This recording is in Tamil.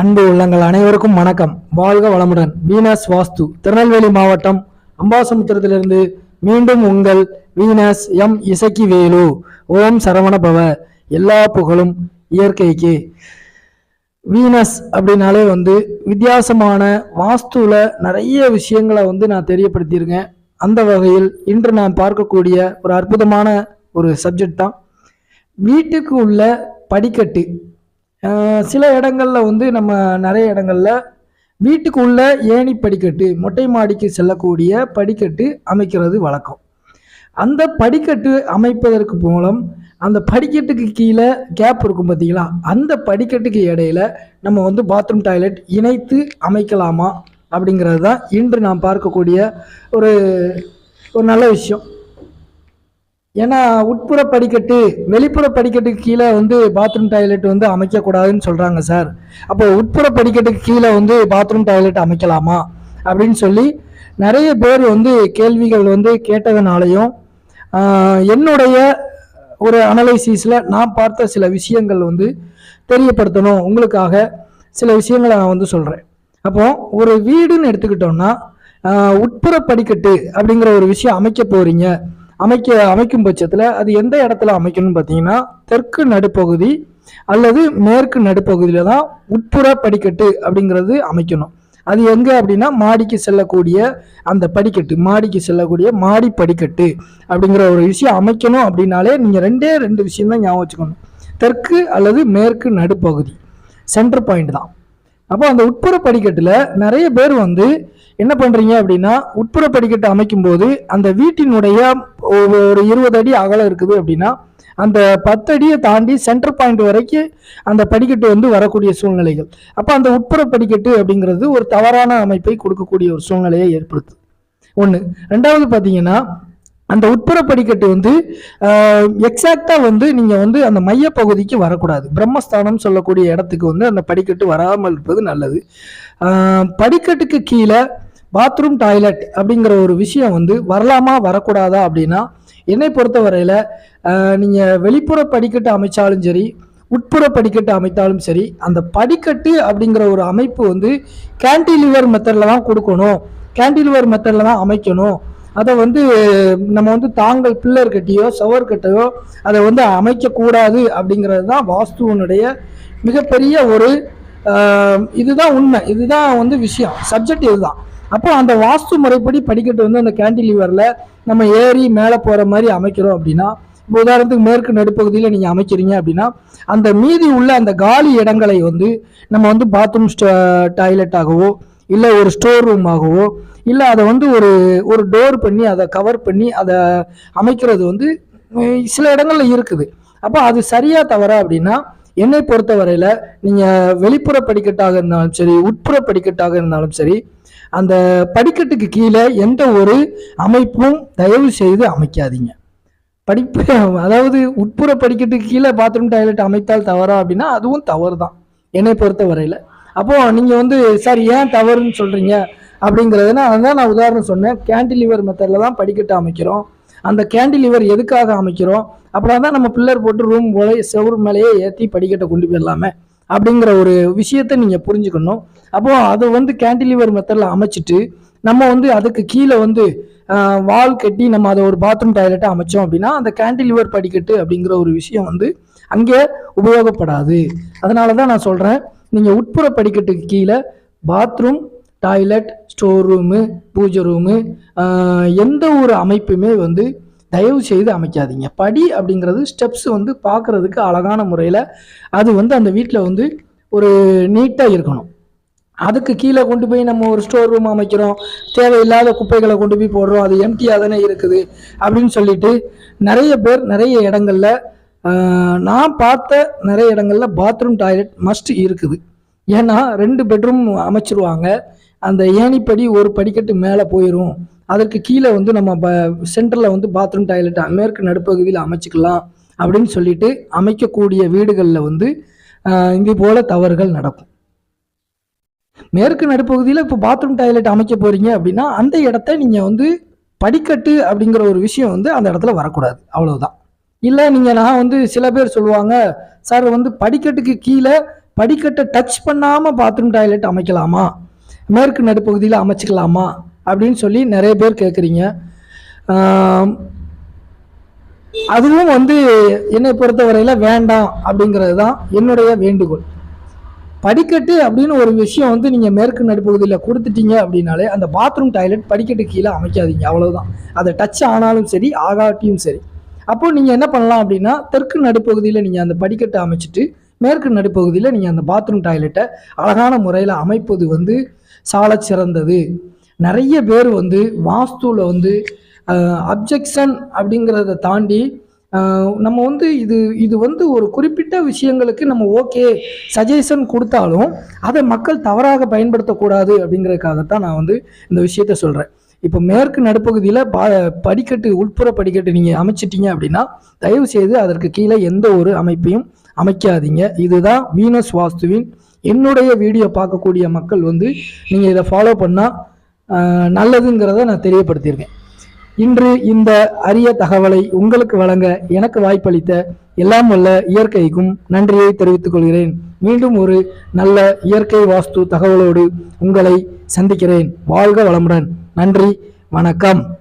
அன்பு உள்ளங்கள் அனைவருக்கும் வணக்கம். வாழ்க வளமுடன். வீனஸ் வாஸ்து திருநெல்வேலி மாவட்டம் அம்பாசமுத்திரத்திலிருந்து மீண்டும் உங்கள் வீனஸ் எம் இசக்கி வேலு ஓம் சரவண பவ எல்லா புகழும் இயற்கைக்கு. வீனஸ் அப்படின்னாலே வந்து வித்தியாசமான வாஸ்துவில் நிறைய விஷயங்களை வந்து நான் தெரியப்படுத்தியிருக்கேன். அந்த வகையில் இன்று நான் பார்க்கக்கூடிய ஒரு அற்புதமான ஒரு சப்ஜெக்ட் தான். வீட்டுக்கு உள்ள படிக்கட்டு. சில இடங்களில் வந்து நம்ம நிறைய இடங்களில் வீட்டுக்கு உள்ள ஏணி படிக்கட்டு மொட்டை மாடிக்கு செல்லக்கூடிய படிக்கட்டு அமைக்கிறது வழக்கம். அந்த படிக்கட்டு அமைப்பதற்கு மூலம் அந்த படிக்கட்டுக்கு கீழே கேப் இருக்கும் பார்த்தீங்களா அந்த படிக்கட்டுக்கு இடையில நம்ம வந்து பாத்ரூம் டாய்லெட் இணைத்து அமைக்கலாமா? அப்படிங்கிறது தான் இன்று நாம் பார்க்கக்கூடிய ஒரு ஒரு நல்ல விஷயம். ஏன்னா உட்புற படிக்கட்டு வெளிப்புற படிக்கட்டுக்கு கீழே வந்து பாத்ரூம் டாய்லெட் வந்து அமைக்கக்கூடாதுன்னு சொல்கிறாங்க சார். அப்போ உட்புற படிக்கட்டுக்கு கீழே வந்து பாத்ரூம் டாய்லெட் அமைக்கலாமா? அப்படின்னு சொல்லி நிறைய பேர் வந்து கேள்விகள் வந்து கேட்டதுனாலையும் என்னுடைய ஒரு அனலைசிஸில் நான் பார்த்த சில விஷயங்கள் வந்து தெரியப்படுத்தணும். உங்களுக்காக சில விஷயங்களை நான் வந்து சொல்கிறேன் அப்போ ஒரு வீடுன்னு எடுத்துக்கிட்டோம்னா உட்புற படிக்கட்டு அப்படிங்கிற ஒரு விஷயம் அமைக்க போகிறீங்க அமைக்க அமைக்கும் பட்சத்தில் அது எந்த இடத்துல அமைக்கணும்னு பார்த்தீங்கன்னா தெற்கு நடுப்பகுதி அல்லது மேற்கு நடுப்பகுதியில் தான் உட்புற படிக்கட்டு அப்படிங்கிறது அமைக்கணும். அது எங்கே அப்படின்னா மாடிக்கு செல்லக்கூடிய அந்த படிக்கட்டு மாடிக்கு செல்லக்கூடிய மாடி படிக்கட்டு அப்படிங்கிற ஒரு விஷயம் அமைக்கணும் அப்படின்னாலே நீங்கள் ரெண்டே ரெண்டு விஷயம் தான் ஞாபகம் வச்சுக்கணும். தெற்கு அல்லது மேற்கு நடுப்பகுதி சென்டர் பாயிண்ட் தான். அப்போ அந்த உட்புற படிக்கட்டில் நிறைய பேர் வந்து என்ன பண்ணுறீங்க அப்படின்னா உட்புற படிக்கட்டு அமைக்கும்போது அந்த வீட்டினுடைய ஒரு ஒரு இருபது அடி அகலம் இருக்குது அப்படின்னா அந்த பத்து அடியை தாண்டி சென்டர் பாயிண்ட் வரைக்கும் அந்த படிக்கட்டு வந்து வரக்கூடிய சூழ்நிலைகள். அப்போ அந்த உட்புற படிக்கட்டு அப்படிங்கிறது ஒரு தவறான அமைப்பை கொடுக்கக்கூடிய ஒரு சூழ்நிலையை ஏற்படுத்தும் ஒன்று ரெண்டாவது பார்த்தீங்கன்னா அந்த உட்புற படிக்கட்டு வந்து எக்ஸாக்டாக வந்து நீங்கள் வந்து அந்த மையப்பகுதிக்கு வரக்கூடாது. பிரம்மஸ்தானம் சொல்லக்கூடிய இடத்துக்கு வந்து அந்த படிக்கட்டு வராமல் இருப்பது நல்லது. படிக்கட்டுக்கு கீழே பாத்ரூம் டாய்லெட் அப்படிங்கிற ஒரு விஷயம் வந்து வரலாமா வரக்கூடாதா அப்படின்னா என்னை பொறுத்தவரையில் நீங்கள் வெளிப்புற படிக்கட்டு அமைச்சாலும் சரி உட்புற படிக்கட்டு அமைத்தாலும் சரி அந்த படிக்கட்டு அப்படிங்கிற ஒரு அமைப்பு வந்து கேன்டிலிவர் மெத்தடில் தான் கொடுக்கணும். கேன்டிலிவர் மெத்தடில் தான் அமைக்கணும். அதை வந்து நம்ம வந்து தாங்கள் பில்லர் கட்டியோ சவர் கட்டையோ அதை வந்து அமைக்கக்கூடாது அப்படிங்கிறது தான் வாஸ்துவனுடைய மிகப்பெரிய ஒரு இதுதான் உண்மை. இதுதான் வந்து விஷயம். சப்ஜெக்ட் இதுதான். அப்போ அந்த வாஸ்து முறைப்படி படிக்கட்டு வந்து அந்த கேன்டிலிவரில் நம்ம ஏறி மேலே போகிற மாதிரி அமைக்கிறோம் அப்படின்னா இப்போ உதாரணத்துக்கு மேற்கு நடுப்பகுதியில் நீங்கள் அமைக்கிறீங்க அப்படின்னா அந்த மீதி உள்ள அந்த காலி இடங்களை வந்து நம்ம வந்து பாத்ரூம் டாய்லெட்டாகவோ இல்லை ஒரு ஸ்டோர் ரூமாகவோ இல்லை அதை வந்து ஒரு ஒரு டோர் பண்ணி அதை கவர் பண்ணி அதை அமைக்கிறது வந்து சில இடங்களில் இருக்குது. அப்போ அது சரியா தவறா அப்படின்னா என்னை பொறுத்த வரையில் நீங்கள் வெளிப்புற படிக்கட்டாக இருந்தாலும் சரி உட்புற படிக்கட்டாக இருந்தாலும் சரி அந்த படிக்கட்டுக்கு கீழே எந்த ஒரு அமைப்பும் தயவு செய்து அமைக்காதீங்க. படிப்பு அதாவது உட்புற படிக்கட்டுக்கு கீழே பாத்ரூம் டாய்லெட் அமைத்தால் தவறா அப்படின்னா அதுவும் தவறு தான் என்னை பொறுத்த வரையில் அப்போ நீங்கள் வந்து சார் ஏன் தவறுன்னு சொல்கிறீங்க அப்படிங்கிறதுனா அதான் நான் உதாரணம் சொன்னேன். கேண்டிலிவர் மெத்தடில் தான் படிக்கட்டு அமைக்கிறோம். அந்த கேண்டிலிவர் எதுக்காக அமைக்கிறோம்? அப்புறம் தான் நம்ம பில்லர் போட்டு ரூம் போல செவ்வறு மேலேயே ஏற்றி படிக்கட்டை கொண்டு போயிடலாமே அப்படிங்கிற ஒரு விஷயத்தை நீங்கள் புரிஞ்சுக்கணும். அப்போ அதை வந்து கேண்டிலிவர் மெத்தடில் அமைச்சிட்டு நம்ம வந்து அதுக்கு கீழே வந்து வால் கட்டி நம்ம அதை ஒரு பாத்ரூம் டாய்லெட்டை அமைச்சோம் அப்படின்னா அந்த கேண்டிலிவர் படிக்கட்டு அப்படிங்கிற ஒரு விஷயம் வந்து அங்கே உபயோகப்படாது. அதனால தான் நான் சொல்கிறேன் நீங்கள் உட்புற படிக்கட்டுக்கு கீழே பாத்ரூம் டாய்லெட் ஸ்டோர் ரூமு பூஜை ரூமு எந்த ஒரு அமைப்புமே வந்து தயவு செய்து அமைக்காதீங்க. படி அப்படிங்கிறது ஸ்டெப்ஸ் வந்து பார்க்குறதுக்கு அழகான முறையில் அது வந்து அந்த வீட்டில் வந்து ஒரு நீட்டாக இருக்கணும். அதுக்கு கீழே கொண்டு போய் நம்ம ஒரு ஸ்டோர் ரூம் அமைக்கிறோம். தேவையில்லாத குப்பைகளை கொண்டு போய் போடுறோம். அது எம்டியாக தானே இருக்குது அப்படின்னு சொல்லிட்டு நிறைய பேர் நிறைய இடங்கள்ல நான் பார்த்த நிறைய இடங்களில் பாத்ரூம் டாய்லெட் மஸ்ட் இருக்குது. ஏன்னா ரெண்டு பெட்ரூம் அமைச்சிருவாங்க. அந்த ஏணிப்படி ஒரு படிக்கட்டு மேலே போயிடும் அதற்கு கீழே வந்து நம்ம ப சென்டரில் வந்து பாத்ரூம் டாய்லெட் மேற்கு நடுப்பகுதியில் அமைச்சிக்கலாம் அப்படின்னு சொல்லிட்டு அமைக்கக்கூடிய வீடுகளில் வந்து இது போல தவறுகள் நடக்கும். மேற்கு நடுப்பகுதியில் இப்போ பாத்ரூம் டாய்லெட் அமைக்க போகிறீங்க அப்படின்னா அந்த இடத்த நீங்கள் வந்து படிக்கட்டு அப்படிங்கிற ஒரு விஷயம் வந்து அந்த இடத்துல வரக்கூடாது. அவ்வளோதான் இல்லை நீங்கள் நான் வந்து சில பேர் சொல்லுவாங்க சார் வந்து படிக்கட்டுக்கு கீழே படிக்கட்டை டச் பண்ணாமல் பாத்ரூம் டாய்லெட் அமைக்கலாமா? மேற்கு நடுப்பகுதியில் அமைச்சிக்கலாமா? அப்படின்னு சொல்லி நிறைய பேர் கேட்குறீங்க அதுவும் வந்து என்னை பொறுத்தவரையில் வேண்டாம் அப்படிங்கிறது தான் என்னுடைய வேண்டுகோள். படிக்கட்டு அப்படின்னு ஒரு விஷயம் வந்து நீங்கள் மேற்கு நடுப்பகுதியில் கொடுத்துட்டீங்க அப்படின்னாலே அந்த பாத்ரூம் டாய்லெட் படிக்கட்டு கீழே அமைக்காதீங்க அவ்வளோதான் அதை டச் ஆனாலும் சரி ஆகாட்டியும் சரி. அப்போ நீங்கள் என்ன பண்ணலாம் அப்படின்னா தெற்கு நடுப்பகுதியில் நீங்கள் அந்த படிக்கட்டை அமைச்சிட்டு மேற்கு நடுப்பகுதியில் நீங்கள் அந்த பாத்ரூம் டாய்லெட்டை அழகான முறையில் அமைப்பது வந்து சாலச் சிறந்தது. நிறைய பேர் வந்து வாஸ்துவில் வந்து அப்ஜெக்ஷன் அப்படிங்கிறத தாண்டி நம்ம வந்து இது இது வந்து ஒரு குறிப்பிட்ட விஷயங்களுக்கு நம்ம ஓகே சஜஷன் கொடுத்தாலும் அதை மக்கள் தவறாக பயன்படுத்தக்கூடாது அப்படிங்கிறதுக்காகத்தான் நான் வந்து இந்த விஷயத்த சொல்கிறேன் இப்போ மேற்கு நடுப்பகுதியில் பா படிக்கட்டு உட்புற படிக்கட்டு நீங்கள் அமைச்சிட்டீங்க அப்படின்னா தயவு செய்து அதற்கு கீழே எந்த ஒரு அமைப்பையும் அமைக்காதீங்க. இதுதான் வீனஸ் வாஸ்துவின் என்னுடைய வீடியோ பார்க்கக்கூடிய மக்கள் வந்து நீங்கள் இதை ஃபாலோ பண்ணால் நல்லதுங்கிறத நான் தெரியப்படுத்தியிருக்கேன். இன்று இந்த அரிய தகவலை உங்களுக்கு வழங்க எனக்கு வாய்ப்பளித்த எல்லாம் வல்ல இயற்கைக்கும் நன்றியை தெரிவித்துக் கொள்கிறேன். மீண்டும் ஒரு நல்ல இயற்கை வாஸ்து தகவலோடு உங்களை சந்திக்கிறேன். வாழ்க வளமுடன். நன்றி. வணக்கம்.